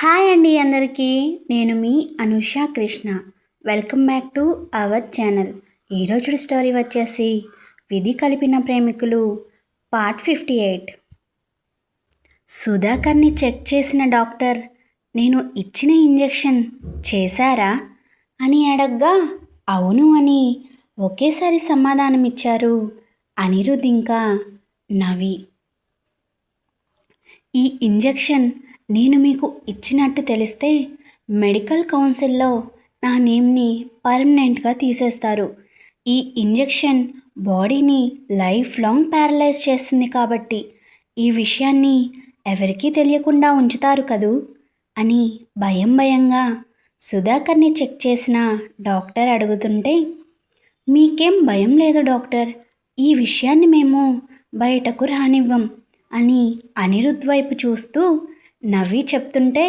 Hi అండి అందరికీ. నేను మీ Anusha Krishna. Welcome back to our channel. ఈరోజు స్టోరీ వచ్చేసి విధి కలిపిన ప్రేమికులు పార్ట్ ఫిఫ్టీ ఎయిట్. సుధాకర్ని చెక్ చేసిన డాక్టర్ నేను ఇచ్చిన ఇంజెక్షన్ చేశారా? అని అడగ్గా అవును అని ఒకేసారి సమాధానం ఇచ్చారు అనిరుద్ ఇంకా నవి ఈ ఇంజెక్షన్ నేను మీకు ఇచ్చినట్టు తెలిస్తే మెడికల్ కౌన్సిల్లో నా నేమ్ని పర్మనెంట్గా తీసేస్తారు. ఈ ఇంజెక్షన్ బాడీని లైఫ్ లాంగ్ ప్యారలైజ్ చేస్తుంది కాబట్టి ఈ విషయాన్ని ఎవరికీ తెలియకుండా ఉంచుతారు కదూ? అని భయం భయంగా సుధాకర్ని చెక్ చేసిన డాక్టర్ అడుగుతుంటే మీకేం భయం లేదు డాక్టర్. ఈ విషయాన్ని మేము బయటకు రానివ్వం అని అనిరుద్ వైపు చూస్తూ నవ్వి చెప్తుంటే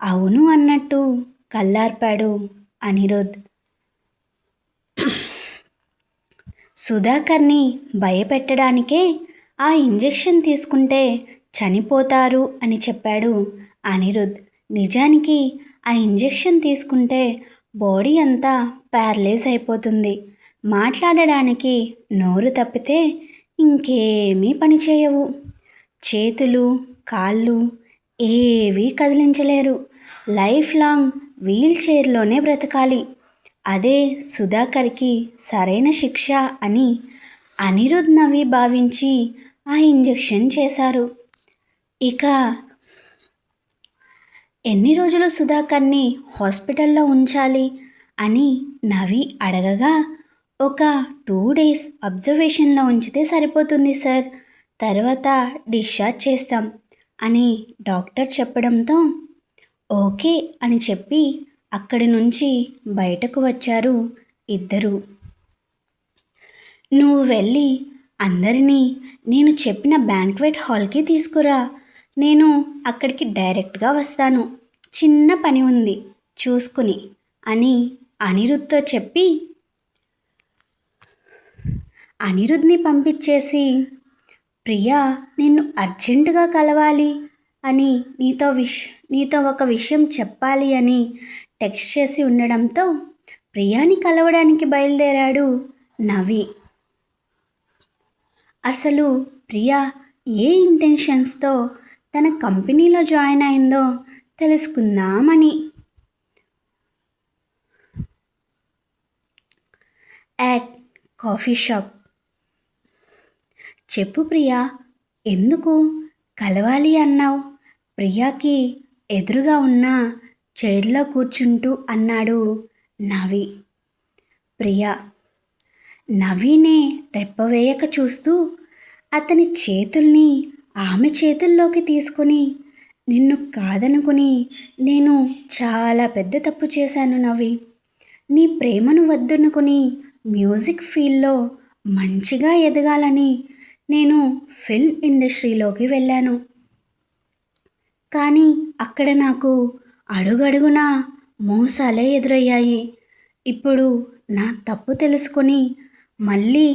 అవును అన్నట్టు కల్లార్పాడు అనిరుద్. సుధాకర్ని భయపెట్టడానికే ఆ ఇంజెక్షన్ తీసుకుంటే చనిపోతారు అని చెప్పాడు అనిరుద్. నిజానికి ఆ ఇంజెక్షన్ తీసుకుంటే బాడీ అంతా ప్యారలైజ్ అయిపోతుంది. మాట్లాడడానికి నోరు తప్పితే ఇంకేమీ పని చేయవు. చేతులు కాళ్ళు ఏవీ కదిలించలేరు. లైఫ్ లాంగ్ వీల్ చైర్లోనే బ్రతకాలి. అదే సుధాకర్కి సరైన శిక్ష అని అనిరుద్ నవి భావించి ఆ ఇంజెక్షన్ చేశారు. ఇక ఎన్ని రోజులు సుధాకర్ని హాస్పిటల్లో ఉంచాలి అని నవి అడగగా ఒక టూ డేస్ అబ్జర్వేషన్లో ఉంచితే సరిపోతుంది సార్. తర్వాత డిశ్చార్జ్ చేస్తాం. అని డాక్టర్ చెప్పడంతో ఓకే అని చెప్పి అక్కడి నుంచి బయటకు వచ్చారు ఇద్దరు. నువ్వు వెళ్ళి అందరినీ నేను చెప్పిన బ్యాంక్వెట్ హాల్కి తీసుకురా. నేను అక్కడికి డైరెక్ట్గా వస్తాను. చిన్న పని ఉంది చూసుకుని అని అనిరుద్ధ్తో చెప్పి అనిరుద్ని పంపించేసి ప్రియా నిన్ను అర్జెంటుగా కలవాలి అని నీతో విష్ నీతో ఒక విషయం చెప్పాలి అని టెక్స్ట్ చేసి ఉండడంతో ప్రియాని కలవడానికి బయలుదేరాడు నవి. అసలు ప్రియా ఏ ఇంటెన్షన్స్తో తన కంపెనీలో జాయిన్ అయిందో తెలుసుకుందామని. యాట్ కాఫీ షాప్ చెప్పు ప్రియా. ఎందుకు? కలవాలి అన్నావు. ప్రియాకి ఎదురుగా ఉన్న చైర్లో కూర్చుంటూ అన్నాడు నవి. ప్రియా నవీనే రెప్పవేయక చూస్తూ అతని చేతుల్ని ఆమె చేతుల్లోకి తీసుకుని నిన్ను కాదనుకుని నేను చాలా పెద్ద తప్పు చేశాను నవి. నీ ప్రేమను వద్దనుకుని మ్యూజిక్ ఫీల్డ్లో మంచిగా ఎదగాలని నేను ఫిల్మ్ ఇండస్ట్రీలోకి వెళ్ళాను. కానీ అక్కడ నాకు అడుగడుగున మోసాలే ఎదురయ్యాయి. ఇప్పుడు నా తప్పు తెలుసుకొని మళ్ళీ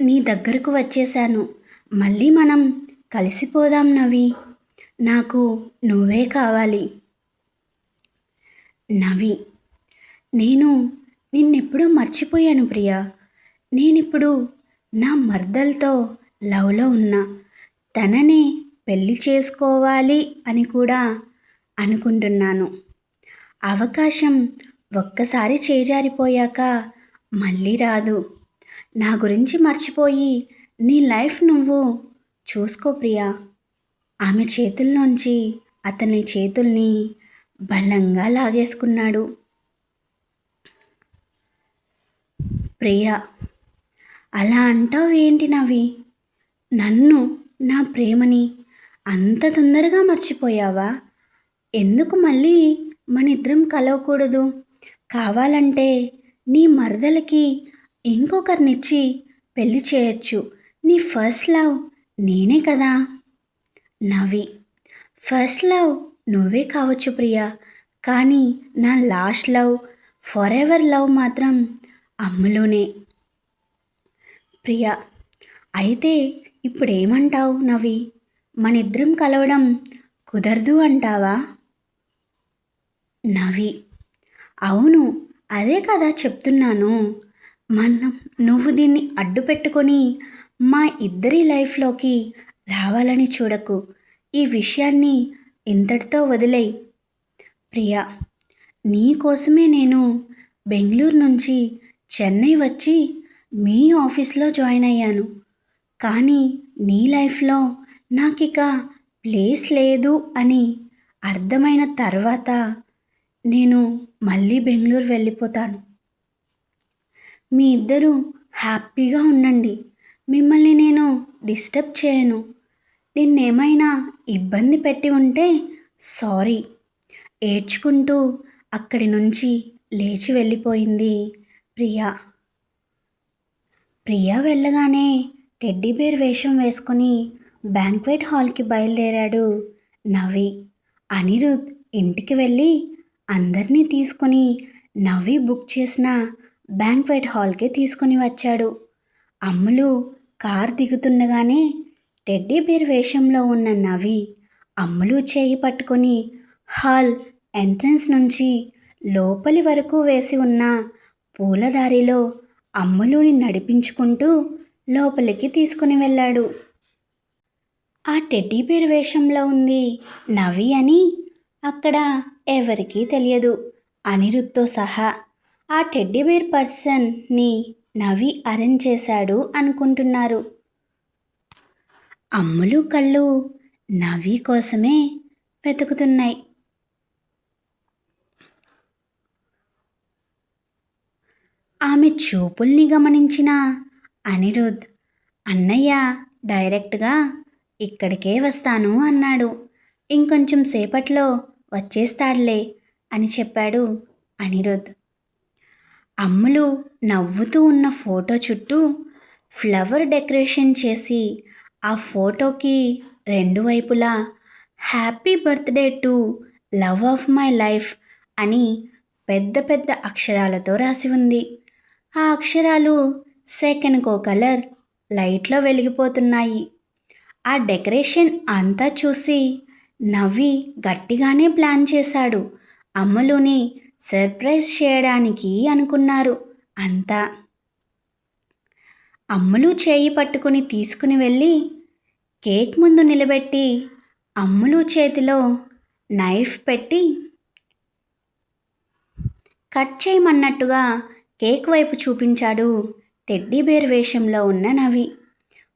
నీ దగ్గరకు వచ్చేసాను మళ్ళీ మనం కలిసిపోదాం నవి. నాకు నువ్వే కావాలి. నవి నేను నిన్నెప్పుడూ మర్చిపోయాను ప్రియా. నేనిప్పుడు నా మర్దలతో లవ్లో ఉన్నా. తనని పెళ్ళి చేసుకోవాలి అని కూడా అనుకుంటున్నాను. అవకాశం ఒక్కసారి చేజారిపోయాక మళ్ళీ రాదు. నా గురించి మర్చిపోయి నీ లైఫ్ నువ్వు చూసుకో ప్రియా. ఆమె చేతుల్లోంచి అతని చేతుల్ని బలంగా లాగేసుకున్నాడు. ప్రియా అలా అంటావు ఏంటి నవి నన్ను నా ప్రేమని అంత తొందరగా మర్చిపోయావా? ఎందుకు మళ్ళీ మన ఇద్దరం కలవకూడదు? కావాలంటే నీ మరదలకి ఇంకొకరినిచ్చి పెళ్ళి చేయొచ్చు. నీ ఫస్ట్ లవ్ నేనే కదా? నవి ఫస్ట్ లవ్ నువ్వే కావచ్చు ప్రియా. కానీ నా last love forever love మాత్రం అమ్ములోనే. ప్రియా. అయితే ఇప్పుడు ఏమంటావు నవి? మనిద్దరం కలవడం కుదరదు అంటావా? నవి. అవును అదే కదా చెప్తున్నాను. మనం నువ్వు దీన్ని అడ్డు పెట్టుకొని మా ఇద్దరి లైఫ్లోకి రావాలని చూడకు. ఈ విషయాన్ని ఇంతటితో వదిలేయి. ప్రియా నీ కోసమే నేను బెంగళూరు నుంచి చెన్నై వచ్చి మీ ఆఫీస్లో జాయిన్ అయ్యాను. కానీ నీ లైఫ్లో నాకు ఇక ప్లేస్ లేదు అని అర్థమైన తర్వాత నేను మళ్ళీ బెంగళూరు వెళ్ళిపోతాను. మీ ఇద్దరూ హ్యాపీగా ఉండండి. మిమ్మల్ని నేను డిస్టర్బ్ చేయను. నిన్నేమైనా ఇబ్బంది పెట్టి ఉంటే సారీ. ఏడ్చుకుంటూ అక్కడి నుంచి లేచి వెళ్ళిపోయింది ప్రియా. ప్రియా వెళ్ళగానే టెడ్డీ బేర్ వేషం వేసుకుని బ్యాంక్వెట్ హాల్కి బయలుదేరాడు నవి అనిరుద్ ఇంటికి వెళ్ళి అందరినీ తీసుకొని నవి బుక్ చేసిన బ్యాంక్వెట్ హాల్కి తీసుకుని వచ్చాడు. అమ్ములు కార్ దిగుతుండగానే టెడ్డీ బేర్ వేషంలో ఉన్న నవి అమ్ములు చేయి పట్టుకొని హాల్ ఎంట్రన్స్ నుంచి లోపలి వరకు వేసి ఉన్న పూలదారిలో అమ్ములుని నడిపించుకుంటూ లోపలికి తీసుకుని వెళ్ళాడు. ఆ టెడ్డీబేర్ వేషంలో ఉంది. నవి అని అక్కడ ఎవరికీ తెలియదు. అనిరుద్తో సహా ఆ టెడ్డీ బేర్ పర్సన్ని నవి అరేంజ్ చేశాడు అనుకుంటున్నారు. అమ్ములు కళ్ళు నవి కోసమే వెతుకుతున్నాయి. ఆమె చూపుల్ని గమనించిన అనిరుద్ అన్నయ్య డైరెక్ట్గా ఇక్కడికే వస్తాను అన్నాడు. ఇంకొంచెం సేపట్లో వచ్చేస్తాడులే అని చెప్పాడు అనిరుద్. అమ్ములు నవ్వుతూ ఉన్న ఫోటో చుట్టూ ఫ్లవర్ డెకరేషన్ చేసి ఆ ఫోటోకి రెండు వైపులా happy birthday to love of my life అని పెద్ద పెద్ద అక్షరాలతో రాసి ఉంది. ఆ అక్షరాలు సెకండ్కో కలర్ లైట్లో వెలిగిపోతున్నాయి. ఆ డెకరేషన్ అంతా చూసి నవ్వి గట్టిగానే ప్లాన్ చేశాడు. అమ్మలుని సర్ప్రైజ్ చేయడానికి అనుకున్నారు అంతా. అమ్ములు చేయి పట్టుకుని తీసుకుని వెళ్ళి కేక్ ముందు నిలబెట్టి అమ్ములు చేతిలో నైఫ్ పెట్టి కట్ చేయమన్నట్టుగా కేక్ వైపు చూపించాడు టెడ్డీ బేర్ వేషంలో ఉన్న నవి.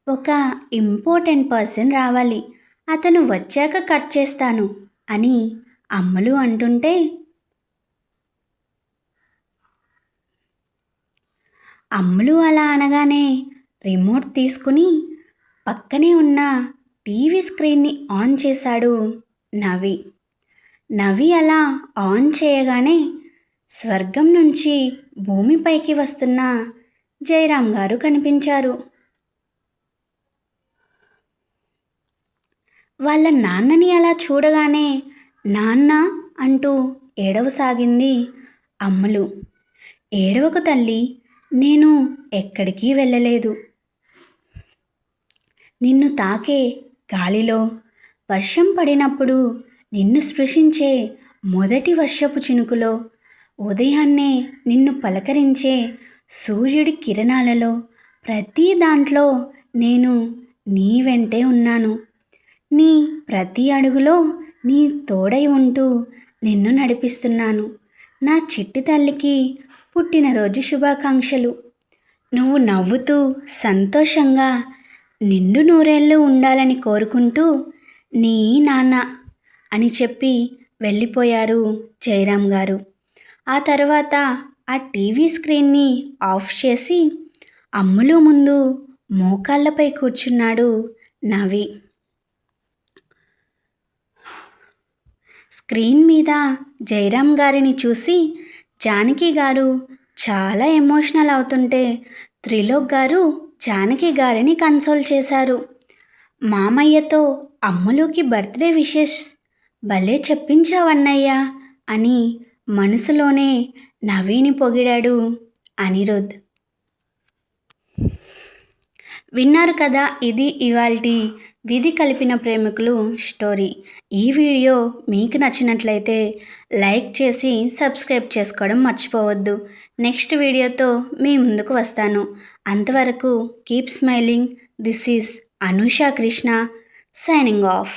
ఒక ఇంపార్టెంట్ పర్సన్ రావాలి. అతను వచ్చాక కట్ చేస్తాను అని అమ్మలు అంటుంటే అమ్మలు అలా అనగానే రిమోట్ తీసుకుని పక్కనే ఉన్న టీవీ స్క్రీన్ని ఆన్ చేశాడు నవి. నవి అలా ఆన్ చేయగానే స్వర్గం నుంచి భూమిపైకి వస్తున్న జయరాం గారు కనిపించారు. వాళ్ళ నాన్నని అలా చూడగానే నాన్న అంటూ ఏడవసాగింది అమ్మలు. ఏడవకు తల్లి నేను ఎక్కడికి వెళ్ళలేదు. నిన్ను తాకే గాలిలో వర్షం పడినప్పుడు నిన్ను స్పృశించే మొదటి వర్షపు చినుకులో ఉదయాన్నే నిన్ను పలకరించే సూర్యుడి కిరణాలలో ప్రతి దాంట్లో నేను నీ వెంటే ఉన్నాను. నీ ప్రతి అడుగులో నీ తోడై ఉంటూ నిన్ను నడిపిస్తున్నాను. నా చిట్టి తల్లికి పుట్టినరోజు శుభాకాంక్షలు. నువ్వు నవ్వుతూ సంతోషంగా నిండు నూరేళ్ళు ఉండాలని కోరుకుంటూ నీ నాన్న అని చెప్పి వెళ్ళిపోయారు జయరాం గారు. ఆ తర్వాత ఆ టీవీ స్క్రీన్ని ఆఫ్ చేసి అమ్ములు ముందు మోకాళ్ళపై కూర్చున్నాడు నవి. స్క్రీన్ మీద జయరాం గారిని చూసి జానకి గారు చాలా ఎమోషనల్ అవుతుంటే త్రిలోక్ గారు జానకి గారిని కన్సోల్ చేశారు. మామయ్యతో అమ్ములుకి బర్త్డే విషెస్ భలే చెప్పించావన్నయ్యా అని మనసులోనే నవీని పొగిడాడు అనిరుద్. విన్నారు కదా ఇది ఇవాల్టి విధి కలిపిన ప్రేమికులు స్టోరీ. ఈ వీడియో మీకు నచ్చినట్లయితే లైక్ చేసి సబ్స్క్రైబ్ చేసుకోవడం మర్చిపోవద్దు. నెక్స్ట్ వీడియోతో మీ ముందుకు వస్తాను. అంతవరకు keep smiling. This is Anusha Krishna signing off.